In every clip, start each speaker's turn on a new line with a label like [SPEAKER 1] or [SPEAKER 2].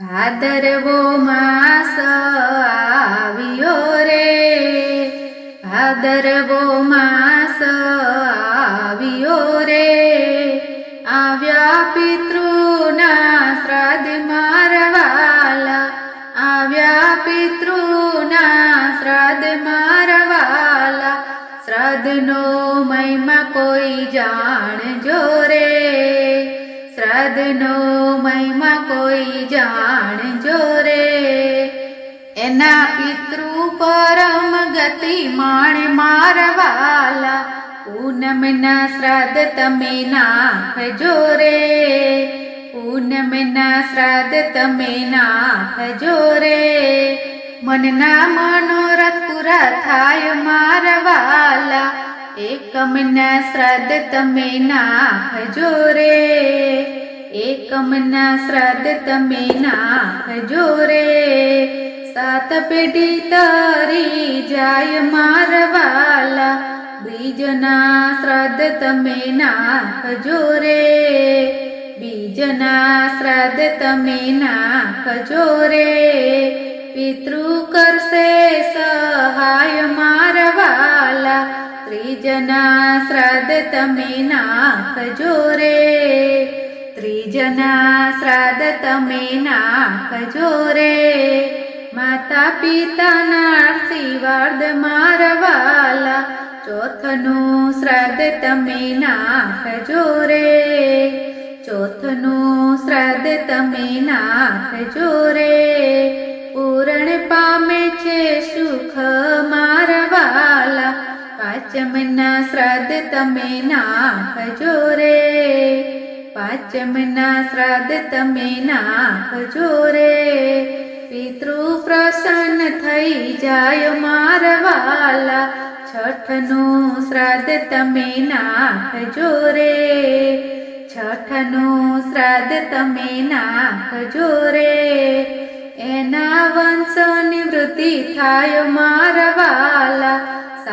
[SPEAKER 1] ભાદરવો માસ આવ્યો રે. ભાદરવો માસ આવ્યો રે. આવ્યા પિતૃના મહિમા કોઈ જાણજો રે શ્રાદ્ધનો મહિમા કોઈ જાણજો રે એના પિતૃ પરમ ગતિ માણ મારવાલા, પૂનમના શ્રાદ્ધ તમે નાખજો રે પૂનમના શ્રાદ્ધ તમે નાખજો રે મનના મનોરથ પૂરા થાય મારવાલા એકમના શ્રાદ્ધ તમે નાખજો રે. એકમના શ્રાદ્ધ તમે નાખજો રે. સાત પેઢી તારી જાય મારવાલા બીજના શ્રાદ્ધ તમે નાખજો રે. બીજના શ્રાદ્ધ તમે નાખજો રે. પિતૃ કરશે સહાય મારવાલા ત્રીજના શ્રાદ્ધ તમે નાખજો રે ત્રીજના શ્રાદ્ધ તમે નાખજો રે માતા પિતાના શિવાર્ધ મારવાલા ચોથનું શ્રાદ્ધ તમે નાખજો રે ચોથનું શ્રાદ્ધ તમે નાખજો રે પૂરણ પામે છે સુખ પાંચમના શ્રાદ્ધ તમે નાખજો રે પાંચમના શ્રાદ્ધ તમે નાખજો રે પિતૃ પ્રસન્ન થઈ જાય મારવાલા છઠનું શ્રાદ્ધ તમે નાખજો રે છઠનું શ્રાદ્ધ તમે નાખજો રે એના વંશ નિવૃત્તિ થાય મારવાલા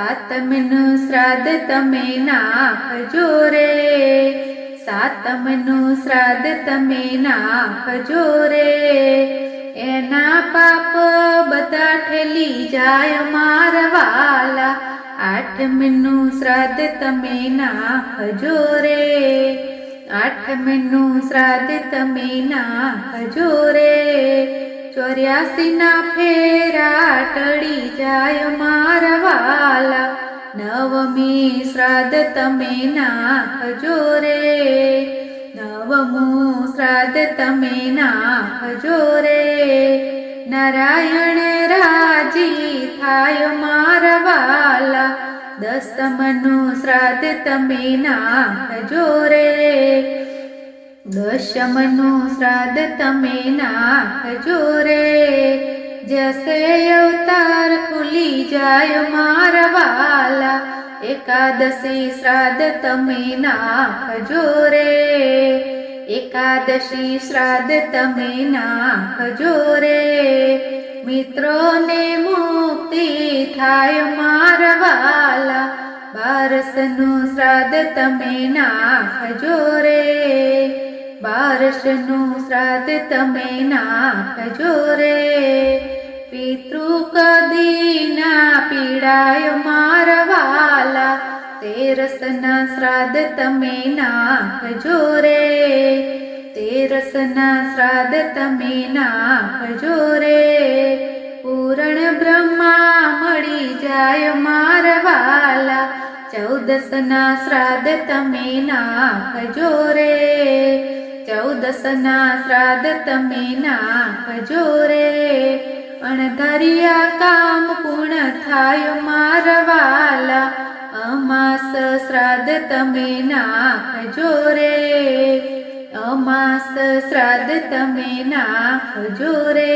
[SPEAKER 1] સાતમનું શ્રાદ્ધ તમે નાખજો રે. સાતમનું શ્રાદ્ધ તમે નાખજો રે. એના પાપ બધા ઠેલી જાય મારવાલા આઠમનું શ્રાદ્ધ તમે નાખજો રે. આઠમનું શ્રાદ્ધ તમે નાખજો રે. ચોર્યાસીના ફેરા ટળી જાય મારવાલા નવમી શ્રાદ્ધ તમે નાખજો રે. નવમું શ્રાદ્ધ તમે નાખજો રે. નારાયણ રાજી થાય મારવાલા દસમનું શ્રાદ્ધ તમે નાખજો રે. દશમનું શ્રાદ્ધ તમે નાખજો રે. જશે અવતાર ખુલી જાય મારવાલા એકાદશી શ્રાદ્ધ તમે નાખજો રે એકાદશી શ્રાદ્ધ તમે નાખજો રે મિત્રોને મુક્તિ થાય મારવાલા બારસનું શ્રાદ્ધ તમે નાખજો રે બારસનું શ્રાદ્ધ તમે નાખજો રે પિતૃ કદી ના પીડાય મારવાલા તેરસના શ્રાદ્ધ તમે નાખજો રે. તેરસના શ્રાદ્ધ તમે નાખજો રે. પૂરણ બ્રહ્મા મળી જાય મારવાલા ચૌદસના શ્રાદ્ધ તમે નાખજો રે. ચૌદસના શ્રાદ્ધ તમે નાખજો રે. અણધરિયા કામ પૂર્ણ થાય મારવાલા અમાસ શ્રાદ્ધ તમે નાખજો રે. અમાસ શ્રાદ્ધ તમે નાખજો રે.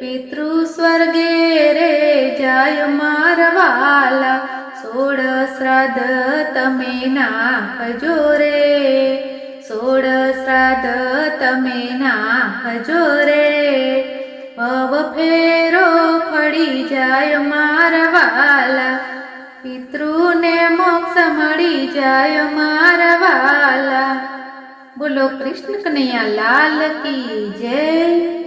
[SPEAKER 1] પિતૃ સ્વર્ગે રે જાય મારવાલા સોળ શ્રાદ્ધ તમે નાખજો રે. સોળ શ્રાદ્ધ તમે નાખજો રે. ભવ ફેરો ફળી જાય મારવાલા પિતૃને મોક્ષ મળી જાય મારવાલા બોલો કૃષ્ણ કનૈયા, લાલ કી જય.